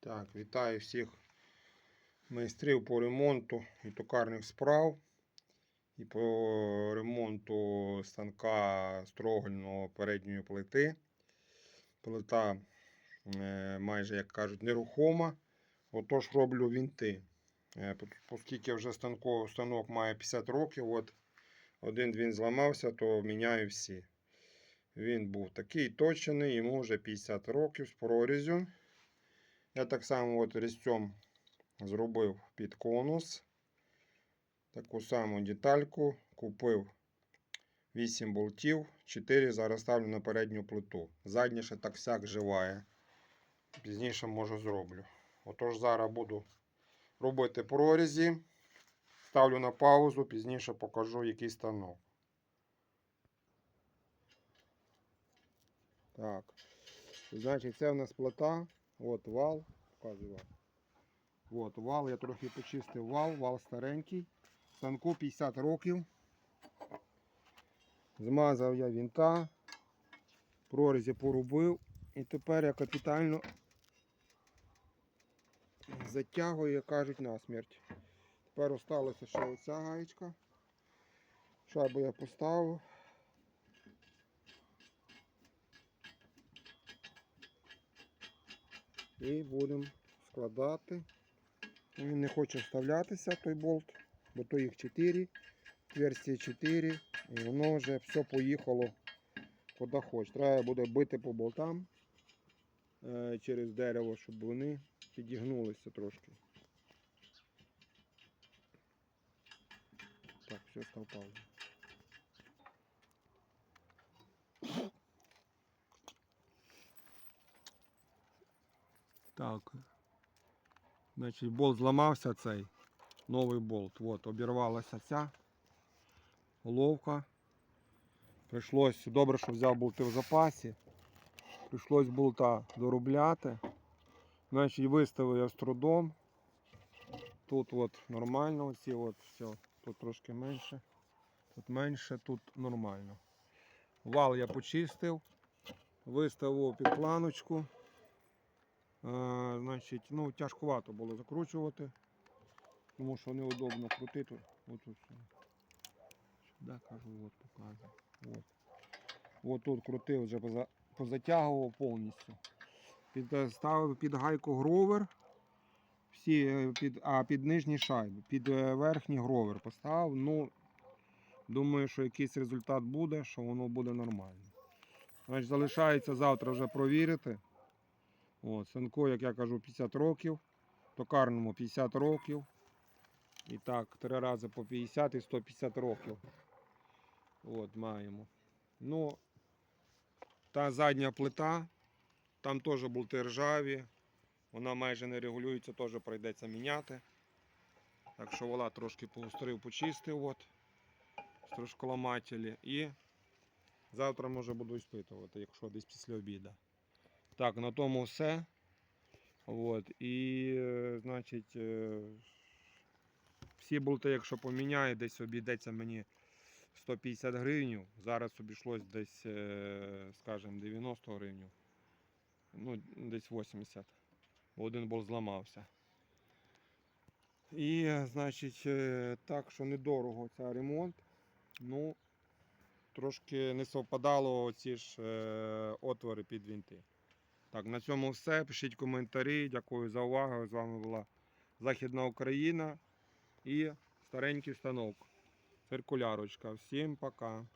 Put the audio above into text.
Так, вітаю всіх майстрів по ремонту і токарних справ. І по ремонту станка строгольного передньої плити. Плита е, майже, як кажуть, нерухома. Отож роблю вінти. Е, Оскільки вже станко, станок має 50 років, от один він зламався, то міняю всі. Він був такий точений, йому вже 50 років з прорізю. Я так само от різцем зробив під конус. Таку саму детальку. Купив 8 болтів, 4 зараз ставлю на передню плиту. Задня ще так сяк живає. Пізніше може зроблю. Отож зараз буду робити прорізі. Ставлю на паузу, пізніше покажу, який станок. Так. Значить, це в нас плита. От вал. Показую вал. От вал. Я трохи почистив вал, вал старенький. Станку 50 років. Змазав я вінта. Прорізі порубив. І тепер я капітально затягую, як кажуть, насмерть. Тепер осталося ще оця гаєчка. Шайбу я поставив. І будемо складати. Він не хоче вставлятися, той болт, бо то їх 4, версії 4, і воно вже все поїхало куди хоче. Треба буде бити по болтам е, через дерево, щоб вони підігнулися трошки. Так, все став. Так. Значить, болт зламався цей. Новий болт. От, обірвалася ця головка. Прийшлось, добре, що взяв болти в запасі. Прийшлось болта доробляти. Значить, виставив я з трудом. Тут от нормально, оці от все. Тут трошки менше. Тут менше, тут нормально. Вал я почистив, виставив під планочку. Е, значить, ну, тяжкувато було закручувати, тому що неудобно крутити. От тут. Сюди кажу, от показую. От. От тут крутив, вже позатягував повністю. Під, е, під гайку гровер, всі, е, під, а під нижні шайби, під верхній гровер поставив. Ну, думаю, що якийсь результат буде, що воно буде нормально. Значить, залишається завтра вже провірити. От, Синку, як я кажу, 50 років, токарному 50 років. І так, три рази по 50 і 150 років. От, маємо. Ну, та задня плита, там теж болти ржаві. Вона майже не регулюється, теж прийдеться міняти. Так що вала трошки поустрив, почистив. От, стружколамателі. І завтра може буду іспитувати, якщо десь після обіду. Так, на тому все. От. І, е, значить, е, всі болти, якщо поміняю, десь обійдеться мені 150 гривень. Зараз обійшлось десь, е, скажімо, 90 гривень. Ну, десь 80. Бо Один болт зламався. І, значить, так що недорого цей ремонт. Ну, трошки не совпадало ці ж отвори під вінти. Так, на цьому все. Пишіть коментарі. Дякую за увагу. З вами була Західна Україна і старенький станок. Циркулярочка. Всім пока.